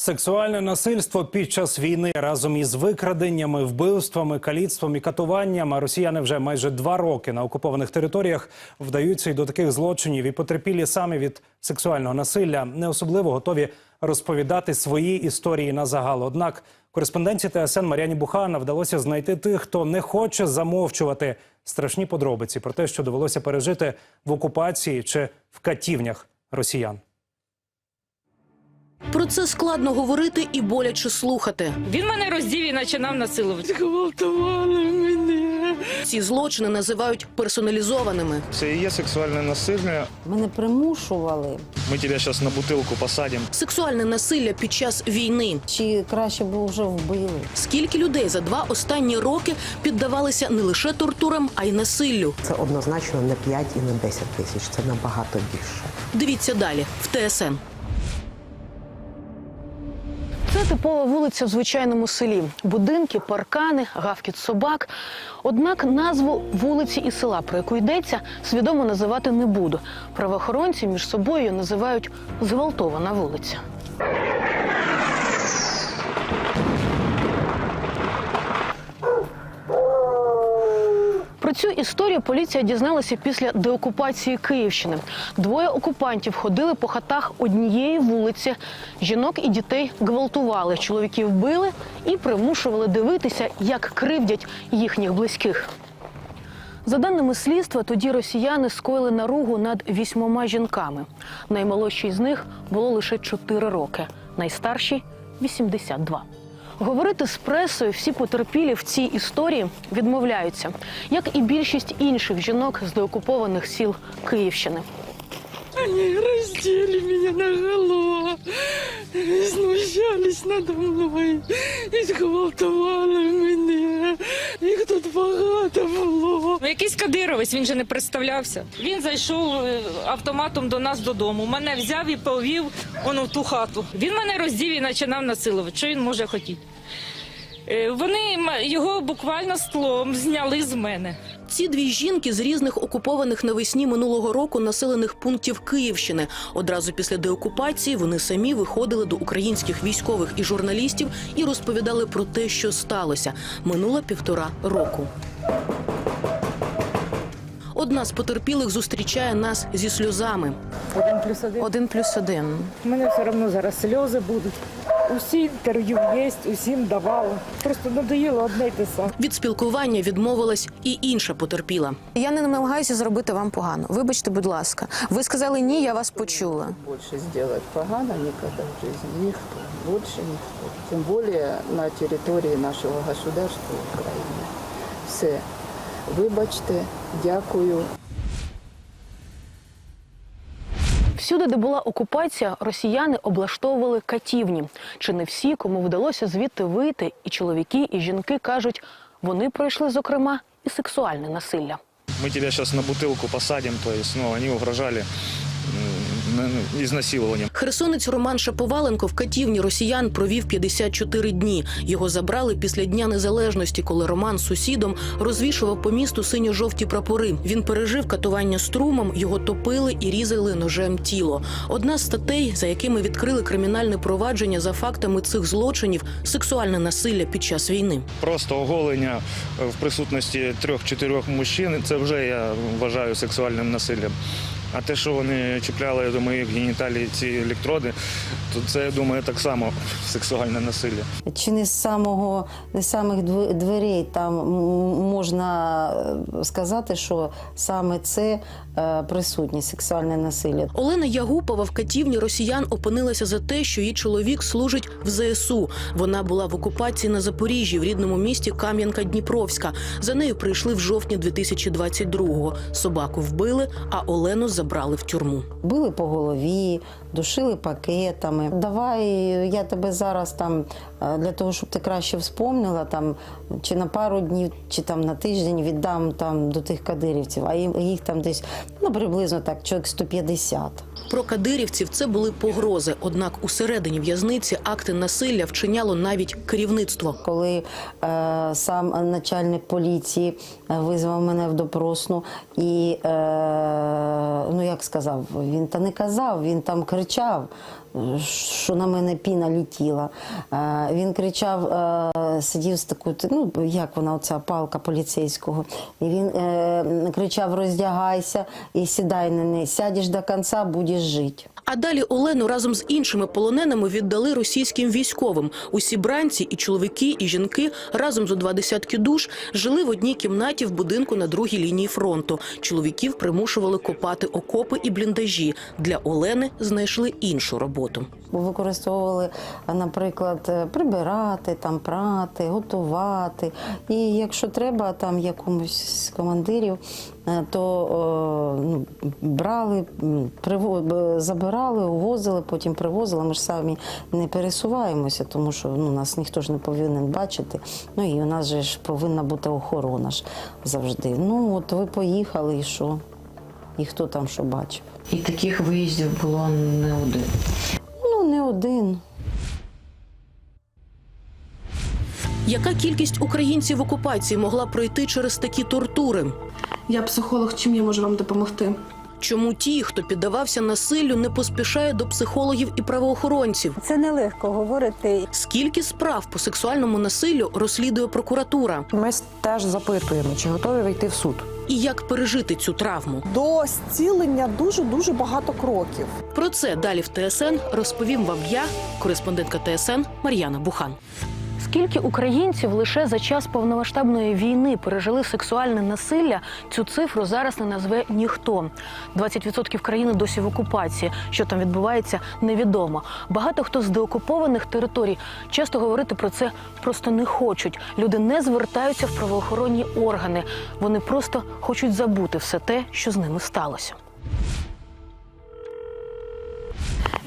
Сексуальне насильство під час війни разом із викраденнями, вбивствами, каліцтвом і катуванням. Росіяни вже майже два роки на окупованих територіях вдаються й до таких злочинів. І потерпілі самі від сексуального насилля не особливо готові розповідати свої історії на загал. Однак кореспонденції ТСН Мар'яні Бухана вдалося знайти тих, хто не хоче замовчувати страшні подробиці про те, що довелося пережити в окупації чи в катівнях росіян. Це складно говорити і боляче слухати. Він мене роздів і починав насилувати. Гвалтували мене. Ці злочини називають персоналізованими. Це і є сексуальне насилля. Мене примушували. Ми тебе зараз на бутилку посадимо. Сексуальне насилля під час війни. Чи краще б вже вбили? Скільки людей за два останні роки піддавалися не лише тортурам, а й насиллю. Це однозначно не 5 і не 10 тисяч, це набагато більше. Дивіться далі в ТСН. Це типова вулиця в звичайному селі. Будинки, паркани, гавкіт собак. Однак назву вулиці і села, про яку йдеться, свідомо називати не буду. Правоохоронці між собою називають зґвалтована вулиця. Про цю історію поліція дізналася після деокупації Київщини. Двоє окупантів ходили по хатах однієї вулиці. Жінок і дітей гвалтували, чоловіків били і примушували дивитися, як кривдять їхніх близьких. За даними слідства, тоді росіяни скоїли наругу над вісьмома жінками. Наймолодшій з них було лише 4 роки, найстаршій 82. Говорити з пресою всі потерпілі в цій історії відмовляються, як і більшість інших жінок з деокупованих сіл Київщини. Они раздели меня наголо, знущались надо мною і зґвалтували мене. Їх тут багато було. Ну, Якийсь кадировець, він же не представлявся. Він зайшов е, автоматом до нас додому. Мене взяв і повів он в ту хату. Він мене роздів і починав насилувати. Що він може хотіти? Е, Вони його буквально стлом зняли з мене. Ці дві жінки з різних окупованих навесні минулого року населених пунктів Київщини. Одразу після деокупації вони самі виходили до українських військових і журналістів і розповідали про те, що сталося. Минуло півтора року. Одна з потерпілих зустрічає нас зі сльозами. Один плюс один. Один плюс один. У мене все одно зараз сльози будуть. Усі інтерв'ю є, усім давала. Просто надоїло одне й те саме. Від спілкування відмовилась і інша потерпіла. Я не намагаюся зробити вам погано. Вибачте, будь ласка. Ви сказали ні, я вас почула. больше сделать погано никогда в жизни никто, больше никто. Тем более на территории нашего государства Украины. Все. Вибачте, дякую. Всюди, де була окупація, росіяни облаштовували катівні. Чи не всі, кому вдалося звідти вийти, і чоловіки, і жінки кажуть, вони пройшли, зокрема, і сексуальне насилля. Ми тебе зараз на бутилку посадимо, то есть, ну, вони угрожали ізнасилуванням. Херсонець Роман Шаповаленко в катівні росіян провів 54 дні. Його забрали після Дня Незалежності, коли Роман з сусідом розвішував по місту синьо-жовті прапори. Він пережив катування струмом, його топили і різали ножем тіло. Одна з статей, за якими відкрили кримінальне провадження за фактами цих злочинів сексуальне насилля під час війни. Просто оголення е, в присутності трьох-чотирьох мужчин, це вже я вважаю сексуальним насиллям. А те, що вони чіпляли до моїх геніталій ці електроди, то це, я думаю, так само сексуальне насилля. Чи не з самого не з самих дверей там можна е, сказати, що саме це е, присутнє сексуальне насилля? Олена Ягупова в катівні росіян опинилася за те, що її чоловік служить в ЗСУ. Вона була в окупації на Запоріжжі в рідному місті Кам'янка-Дніпровська. За нею прийшли в жовтні 2022-го. Собаку вбили, а Олену забрали в тюрму. Били по голові, душили пакетами. Давай я тебе зараз там е, для того, щоб ти краще вспомнила, там чи на пару днів, чи там на тиждень віддам там до тих кадирівців, а їх там десь ну приблизно так, чоловік 150. Про кадирівців це були погрози. Однак усередині в'язниці акти насилля вчиняло навіть керівництво. Коли е, сам начальник поліції е, визвав мене в допросну і е, ну як сказав, він та не казав, він там кричав що на мене піна літіла. Е, Він кричав, е, сидів з такою, ну як вона, оця палка поліцейського. І він кричав: роздягайся і сідай на неї. Сядеш до кінця, будеш жити. А далі Олену разом з іншими полоненими віддали російським військовим. Усі бранці, і чоловіки, і жінки разом зо два десятки душ жили в одній кімнаті в будинку на другій лінії фронту. Чоловіків примушували копати окопи і бліндажі. Для Олени знайшли іншу роботу. Бо використовували, наприклад, е, прибирати, там, прати, готувати. І якщо треба там якомусь з командирів, то е, ну, брали, забирали, увозили, потім привозили. Ми ж самі не пересуваємося, тому що ну, нас ніхто ж не повинен бачити. Ну і у нас же ж повинна бути охорона ж завжди. Ну от ви поїхали і що? І хто там що бачив? І таких виїздів було не один. Ну, не один. Яка кількість українців в окупації могла пройти через такі тортури? Я психолог, чим я можу вам допомогти? Чому ті, хто піддавався насиллю, не поспішає до психологів і правоохоронців? Це нелегко говорити. Скільки справ по сексуальному насиллю розслідує прокуратура? Ми теж запитуємо, чи готові вийти в суд. І як пережити цю травму? До зцілення дуже дуже багато кроків. Про це далі в ТСН розповім вам я, кореспондентка ТСН Мар'яна Бухан. Скільки українців лише за час повномасштабної війни пережили сексуальне насилля, цю цифру зараз не назве ніхто. 20% країни досі в окупації. Що там відбувається, невідомо. Багато хто з деокупованих територій часто говорити про це просто не хочуть. Люди не звертаються в правоохоронні органи. Вони просто хочуть забути все те, що з ними сталося.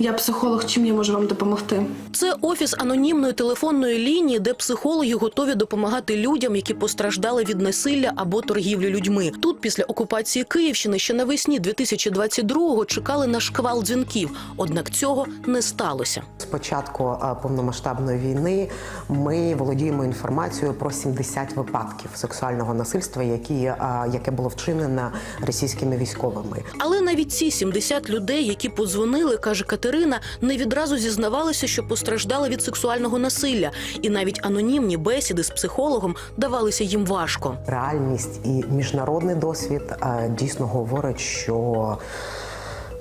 Я психолог, чим я можу вам допомогти? Це офіс анонімної телефонної лінії, де психологи готові допомагати людям, які постраждали від насилля або торгівлі людьми. Тут після окупації Київщини ще навесні 2022-го чекали на шквал дзвінків. Однак цього не сталося. З початку е, повномасштабної війни ми володіємо інформацією про 70 випадків сексуального насильства, які, яке було вчинено російськими військовими. Але навіть ці 70 людей, які подзвонили, каже Катерина, не відразу зізнавалися, що постраждала від сексуального насилля, і навіть анонімні бесіди з психологом давалися їм важко. Реальність і міжнародний досвід дійсно говорить, що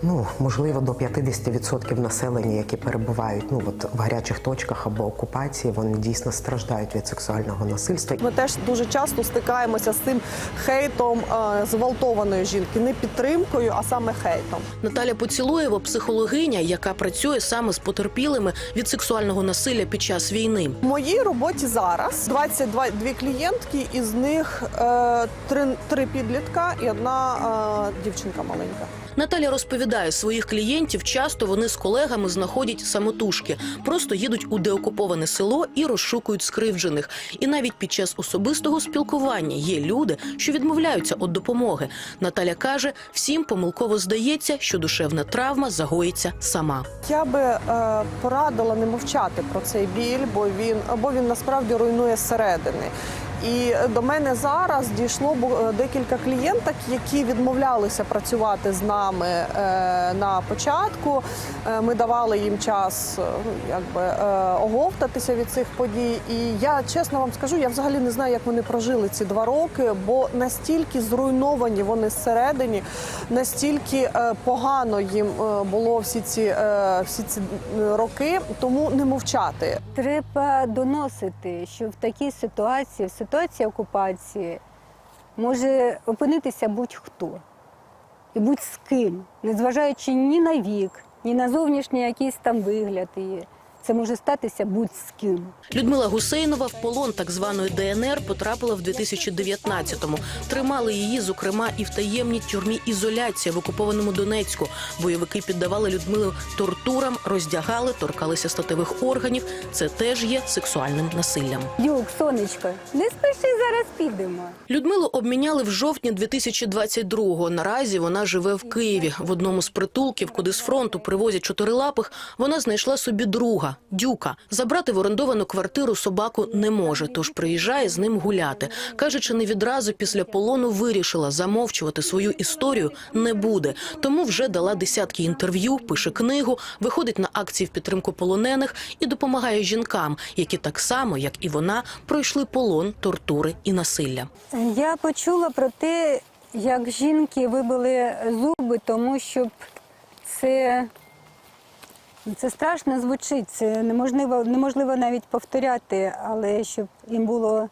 ну можливо до 50% населення, які перебувають ну от в гарячих точках або окупації, вони дійсно страждають від сексуального насильства. Ми теж дуже часто стикаємося з цим хейтом е, зґвалтованої жінки, не підтримкою, а саме хейтом. Наталя Поцілуєва, психологиня, яка працює саме з потерпілими від сексуального насилля під час війни. В моїй роботі зараз 22 дві клієнтки, із них е, три, три підлітка і одна е, дівчинка маленька. Наталя розповідає, своїх клієнтів часто вони з колегами знаходять самотужки, просто їдуть у деокуповане село і розшукують скривджених. І навіть під час особистого спілкування є люди, що відмовляються від допомоги. Наталя каже, всім помилково здається, що душевна травма загоїться сама. Я би е, порадила не мовчати про цей біль, бо він бо він насправді руйнує зсередини. І до мене зараз дійшло е, декілька клієнток, які відмовлялися працювати з нами е, на початку. Е, Ми давали їм час ну, якби, оговтатися від цих подій. І я чесно вам скажу, я взагалі не знаю, як вони прожили ці два роки, бо настільки зруйновані вони зсередині, настільки погано їм було всі ці, всі ці роки, тому не мовчати. Треба доносити, що в такій ситуації, в ситуації окупації, може опинитися будь-хто і будь з ким, незважаючи ні на вік, ні на зовнішній якийсь там вигляд її. Це може статися будь з ким. Людмила Гусейнова в полон так званої ДНР потрапила в 2019-му. Тримали її, зокрема, і в таємній тюрмі ізоляція в окупованому Донецьку. Бойовики піддавали Людмилу тортурам, роздягали, торкалися статевих органів. Це теж є сексуальним насиллям. Юк, сонечко, не спіши, зараз підемо. Людмилу обміняли в жовтні 2022-го. Наразі вона живе в Києві. В одному з притулків, куди з фронту привозять чотирилапих, вона знайшла собі друга. Друга дюка. Забрати в орендовану квартиру собаку не може, тож приїжджає з ним гуляти. Каже, чи не відразу після полону вирішила замовчувати свою історію не буде. Тому вже дала десятки інтерв'ю, пише книгу, виходить на акції в підтримку полонених і допомагає жінкам, які так само, як і вона, пройшли полон, тортури і насилля. Я почула про те, як жінки вибили зуби, тому що це, це страшно звучить. Це неможливо, неможливо навіть повторяти, але щоб їм було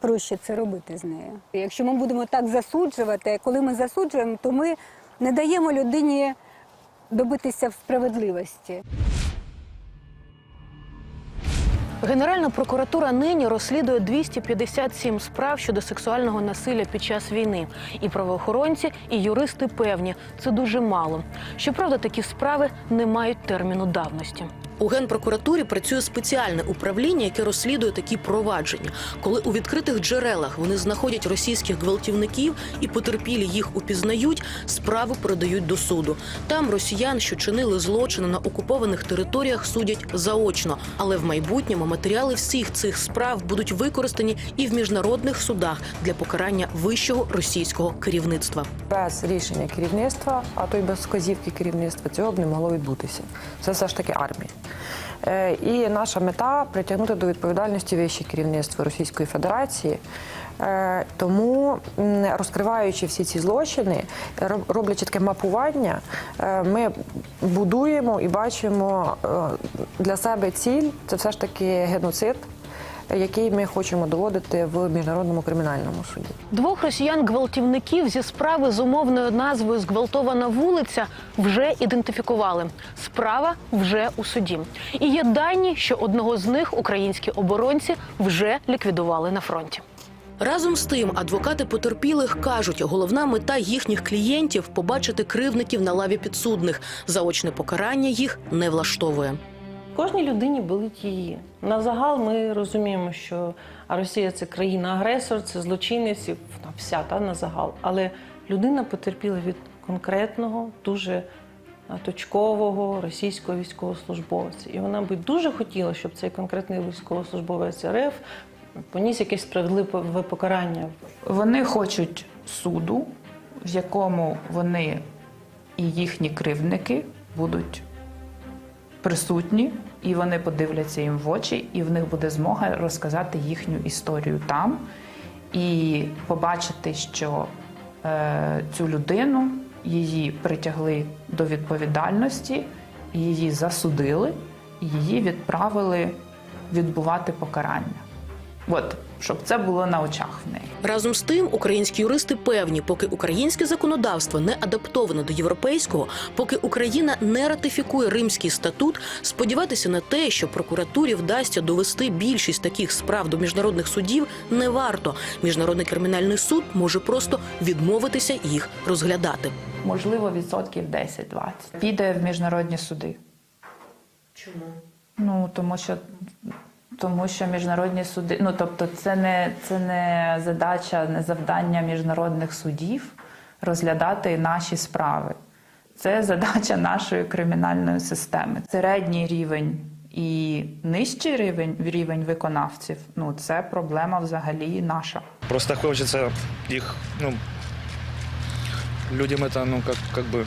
проще це робити з нею. Якщо ми будемо так засуджувати, коли ми засуджуємо, то ми не даємо людині добитися справедливості. Генеральна прокуратура нині розслідує 257 справ щодо сексуального насилля під час війни. І правоохоронці, і юристи певні, це дуже мало. Щоправда, такі справи не мають терміну давності. У генпрокуратурі працює спеціальне управління, яке розслідує такі провадження. Коли у відкритих джерелах вони знаходять російських гвалтівників і потерпілі їх упізнають, справу передають до суду. Там росіян, що чинили злочини на окупованих територіях, судять заочно. Але в майбутньому матеріали всіх цих справ будуть використані і в міжнародних судах для покарання вищого російського керівництва. Без рішення керівництва, а то й без вказівки керівництва цього б не могло відбутися. Це все ж таки армія. Е, І наша мета притягнути до відповідальності вище керівництво Російської Федерації. Е, Тому, розкриваючи всі ці злочини, роблячи таке мапування, е, ми будуємо і бачимо е, для себе ціль це все ж таки геноцид, який ми хочемо доводити в міжнародному кримінальному суді. Двох росіян-гвалтівників зі справи з умовною назвою Зґвалтована вулиця вже ідентифікували. Справа вже у суді. І є дані, що одного з них українські оборонці вже ліквідували на фронті. Разом з тим, адвокати потерпілих кажуть, головна мета їхніх клієнтів побачити кривників на лаві підсудних. Заочне покарання їх не влаштовує. Кожній людині болить її. На загал ми розуміємо, що Росія це країна-агресор, це злочинець, вона вся та на загал. Але людина потерпіла від конкретного, дуже точкового російського військовослужбовця. І вона би дуже хотіла, щоб цей конкретний військовослужбовець РФ поніс якесь справедливе покарання. Вони хочуть суду, в якому вони і їхні кривдники будуть присутні, і вони подивляться їм в очі, і в них буде змога розказати їхню історію там і побачити, що е, цю людину її притягли до відповідальності, її засудили, її відправили відбувати покарання. От, щоб це було на очах в неї. Разом з тим, українські юристи певні, поки українське законодавство не адаптоване до європейського, поки Україна не ратифікує Римський статут, сподіватися на те, що прокуратурі вдасться довести більшість таких справ до міжнародних судів, не варто. Міжнародний кримінальний суд може просто відмовитися їх розглядати. Можливо, відсотків 10-20. Піде в міжнародні суди. Чому? Ну тому що тому що міжнародні суди, ну тобто, це не це не задача, не завдання міжнародних судів розглядати наші справи. Це задача нашої кримінальної системи. Середній рівень і нижчий рівень рівень виконавців ну це проблема взагалі наша. Просто хочется их, ну, людям это, ну, как бы,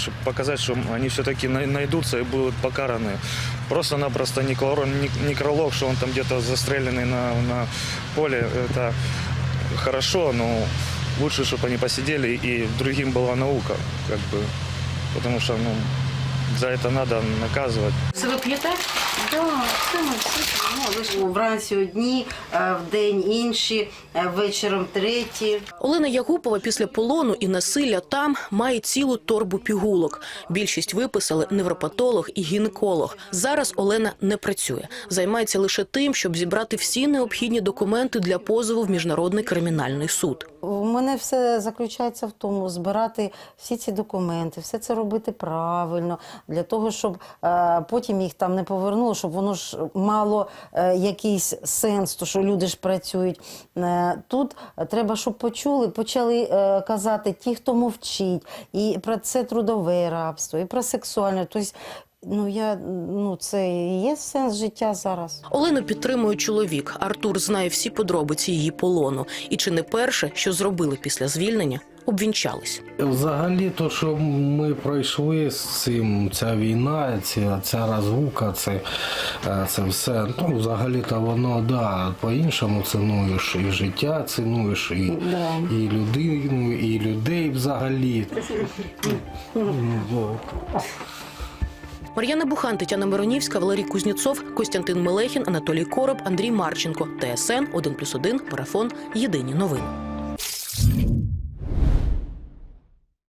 чтобы показать, что они все-таки найдутся и будут покараны. Просто-напросто некролог, некролог, что он там где-то застреленный на, на поле, это хорошо, но лучше, чтобы они посидели и другим была наука, как бы, потому что, ну, за это надо наказывать. Це ви п'єте? Так, це ми Вранці одні, е, вдень інші, е, вечором треті. Олена Ягупова після полону і насилля там має цілу торбу пігулок. Більшість виписали невропатолог і гінеколог. Зараз Олена не працює, займається лише тим, щоб зібрати всі необхідні документи для позову в міжнародний кримінальний суд. У мене все заключається в тому, збирати всі ці документи, все це робити правильно, для того, щоб е, потім їх там не повернуло, щоб воно ж мало е, якийсь сенс, то що люди ж працюють. Е, тут треба, щоб почули, почали е, казати ті, хто мовчить, і про це трудове рабство, і про сексуальне. Тобто Ну я ну це і є сенс життя зараз. Олену підтримує чоловік. Артур знає всі подробиці її полону. І чи не перше, що зробили після звільнення, обвінчались. Взагалі, то, що ми пройшли з цим, ця війна, ця, ця розлука, це, е, це все. Ну, взагалі-то воно да, по-іншому цінуєш і життя цінуєш, і, Да. і людину, і людей взагалі. Мар'яна Бухан, Тетяна Миронівська, Валерій Кузнєцов, Костянтин Мелехін, Анатолій Короб, Андрій Марченко. ТСН 1+,1, Марафон. Єдині новини.